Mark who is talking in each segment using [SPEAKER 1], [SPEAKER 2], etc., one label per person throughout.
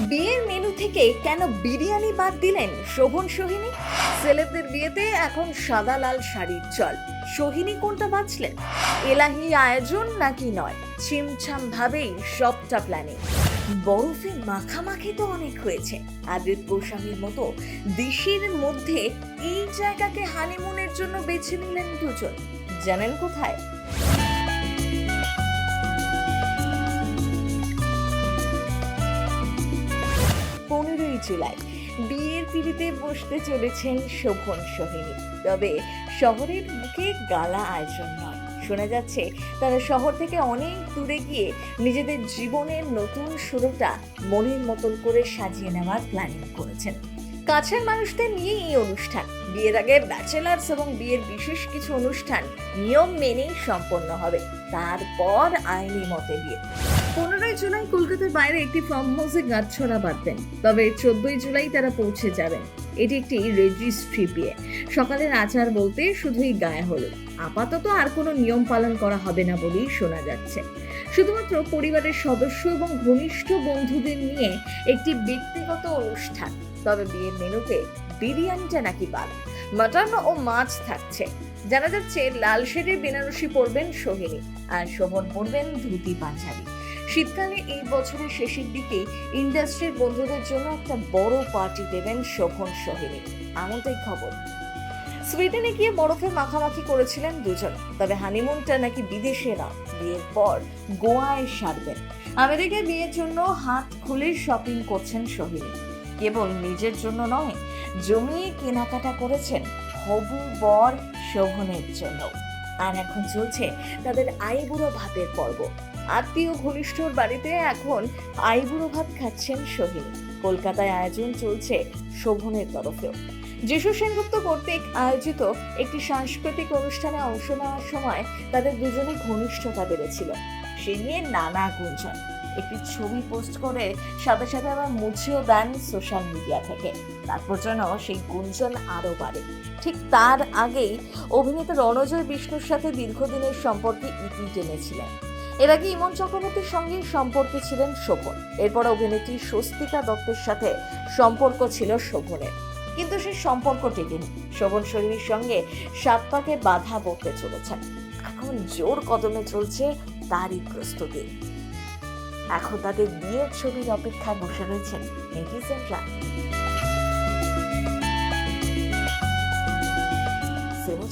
[SPEAKER 1] বিয়ের মেনু থেকে কেন বিরিয়ানি বাদ দিলেন শোভন সোহিনী? সেলেবদের বিয়েতে এখন সাদা লাল শাড়ির চল। সোহিনী কোনটা বাঁচলেন এলাহি আয়োজন নাকি নয়? ছিমছাম ভাবেই সবটা প্ল্যানিং বরফে মাখামাখি তো অনেক হয়েছে। আদিত গোস্বামীর মতো দেশের মধ্যে এই জায়গাকে হানিমুনের জন্য বেছে নিলেন দুজন। জানেন কোথায়? জুলাই। বিয়ের পিড়িতে বসতে চলেছেন শোভন সোহিনী। তবে শহরের মুখে গালা আয়োজন নয়। শোনা যাচ্ছে, তারা শহর থেকে অনেক দূরে গিয়ে নিজেদের জীবনের নতুন শুরুটা মনের মতন করে সাজিয়ে নেওয়ার প্ল্যানিং করেছেন। কাছের মানুষদের নিয়ে এই অনুষ্ঠান। বিয়ের আগে ব্যাচেলার্স এবং বিয়ের বিশেষ কিছু অনুষ্ঠান নিয়ম মেনেই সম্পন্ন হবে। তারপর আইনি মতে বিয়ে। পনেরোই জুলাই কলকাতার বাইরে একটি ফার্ম হাউসে গাছ ছড়া বাঁধবেন। তবে চোদ্দই জুলাই তারা পৌঁছে যাবেন। এটি একটি রেজিস্ট্রি বিয়ে। সকালের আচার বলতে শুধুই গায়ে হলো আপাতত আর কোনো নিয়ম পালন করা হবে না বলেই শোনা যাচ্ছে। শুধুমাত্র পরিবারের সদস্য এবং ঘনিষ্ঠ বন্ধুদের নিয়ে একটি ব্যক্তিগত অনুষ্ঠান। তবে বিয়ের মেনুতে বিরিয়ানিটা নাকি বাদ। মাটন ও মাছ থাকছে। জানা যাচ্ছে, লাল শেডের বেনারসি পরবেন সোহিনী আর শোভন পরবেন ধুতি পাঞ্জাবি। শীতকালে এই বছরের শেষের দিকে ইন্ডাস্ট্রির বন্ধুদের জন্য একটা বড় পার্টি দেবেন শোভন সোহিনী। এমনটাই খবর। সুইডেনে গিয়ে বরফে মাখামাখি করেছিলেন দুজন, তবে হানিমুনটা নাকি বিদেশে না। বিয়ের পর গোয়ায় সারবেন। আমেরিকায় বিয়ের জন্য হাত খুলে শপিং করছেন সোহিনী। কেবল নিজের জন্য নয় জমিয়ে কেনাকাটা করেছেন হবু বর শোভনের জন্য। আর এখন চলছে তাদের আইবুড়ো ভাতের পর্ব। আত্মীয় ঘনিষ্ঠর বাড়িতে এখন আইবুড়ো ভাত খাচ্ছেন সোহিনী। কলকাতায় আয়োজন চলছে শোভনের তরফেও। যিশু সেনগুপ্ত কর্তৃক আয়োজিত একটি সাংস্কৃতিক অনুষ্ঠানে অংশ নেওয়ার সময় তাদের দুজনে ঘনিষ্ঠতা বেড়েছিল। সে নিয়ে নানা গুঞ্জন। একটি ছবি পোস্ট করে সাথে সাথে আবার মুছেও দেন সোশ্যাল মিডিয়া থেকে। তারপর যেন সেই গুঞ্জন আরও বাড়ে। ঠিক তার আগেই অভিনেতা রণজয় বিষ্ণুর সাথে দীর্ঘদিনের সম্পর্কে ইতি টেনেছিলেন এর আগে ইমন চক্রবর্তীর সঙ্গে সম্পর্কে ছিলেন শোভন। এরপর অভিনেত্রী স্বস্তিকা দত্তের সাথে সম্পর্ক ছিল শোভনের। কিন্তু সেই সম্পর্ক টেকেনি। শোভন শরীরের সঙ্গে সাত পাকে বাধা পড়তে চলেছেন। এখন জোর কদমে চলছে তারই প্রস্তুতি। এখন তাদের বিয়ের ছবির অপেক্ষায় বসে রয়েছেন নেটিজেনরা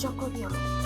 [SPEAKER 1] চক্রবর্তী